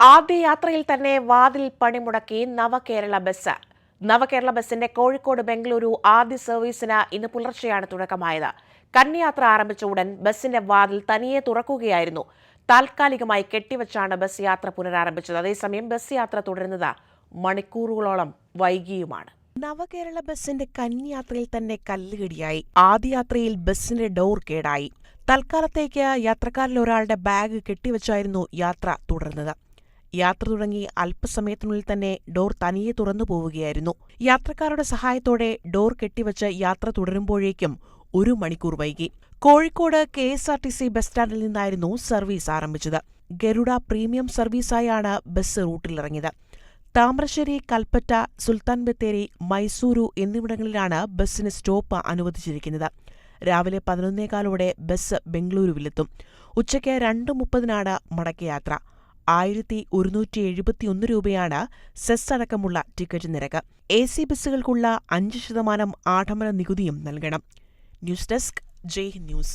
ആദ്യ യാത്രയിൽ തന്നെ വാതിൽ പണിമുടക്കി നവകേരള ബസ്. നവകേരള ബസിന്റെ കോഴിക്കോട് ബംഗളൂരു ആദ്യ സർവീസിന് ഇന്ന് പുലർച്ചെയാണ് തുടക്കമായത്. കന്യാത്ര ആരംഭിച്ച ഉടൻ ബസിന്റെ വാതിൽ തനിയെ തുറക്കുകയായിരുന്നു. താൽക്കാലികമായി കെട്ടിവച്ചാണ് ബസ് യാത്ര പുനരാരംഭിച്ചത്. അതേസമയം ബസ് യാത്ര തുടരുന്നത് മണിക്കൂറുകളോളം വൈകിയുമാണ്. നവകേരള ബസിന്റെ കന്യാത്രയിൽ തന്നെ കല്ലുകടിയായി. ആദ്യ യാത്രയിൽ ബസിന്റെ ഡോർ കേടായി. തൽക്കാലത്തേക്ക് യാത്രക്കാരിൽ ഒരാളുടെ ബാഗ് കെട്ടിവച്ചായിരുന്നു യാത്ര തുടർന്നത് യാത്ര തുടങ്ങി അല്പസമയത്തിനുള്ളിൽ തന്നെ ഡോർ തനിയെ തുറന്നു പോവുകയായിരുന്നു. യാത്രക്കാരുടെ സഹായത്തോടെ ഡോർ കെട്ടിവച്ച് യാത്ര തുടരുമ്പോഴേക്കും ഒരു മണിക്കൂർ വൈകി. Kozhikode K S R T C bus സ്റ്റാൻഡിൽ നിന്നായിരുന്നു സർവീസ് ആരംഭിച്ചത്. ഗരുഡ പ്രീമിയം സർവീസായാണ് ബസ് റൂട്ടിലിറങ്ങിയത്. താമരശ്ശേരി കൽപ്പറ്റ സുൽത്താൻ ബത്തേരി മൈസൂരു എന്നിവിടങ്ങളിലാണ് ബസ്സിന് സ്റ്റോപ്പ് അനുവദിച്ചിരിക്കുന്നത്. രാവിലെ പതിനൊന്നേകാലോടെ ബസ് ബംഗളൂരുവിലെത്തും. ഉച്ചയ്ക്ക് രണ്ട് മുപ്പതിനാണ് മടക്കയാത്ര. ആയിരത്തി ഒരുന്നൂറ്റി എഴുപത്തിയൊന്ന് രൂപയാണ് സെസ് അടക്കമുള്ള ടിക്കറ്റ് നിരക്ക്. എ സി ബസ്സുകൾക്കുള്ള അഞ്ച് ശതമാനം ആഡംബര നികുതിയും നൽകണം. News desk Jai news.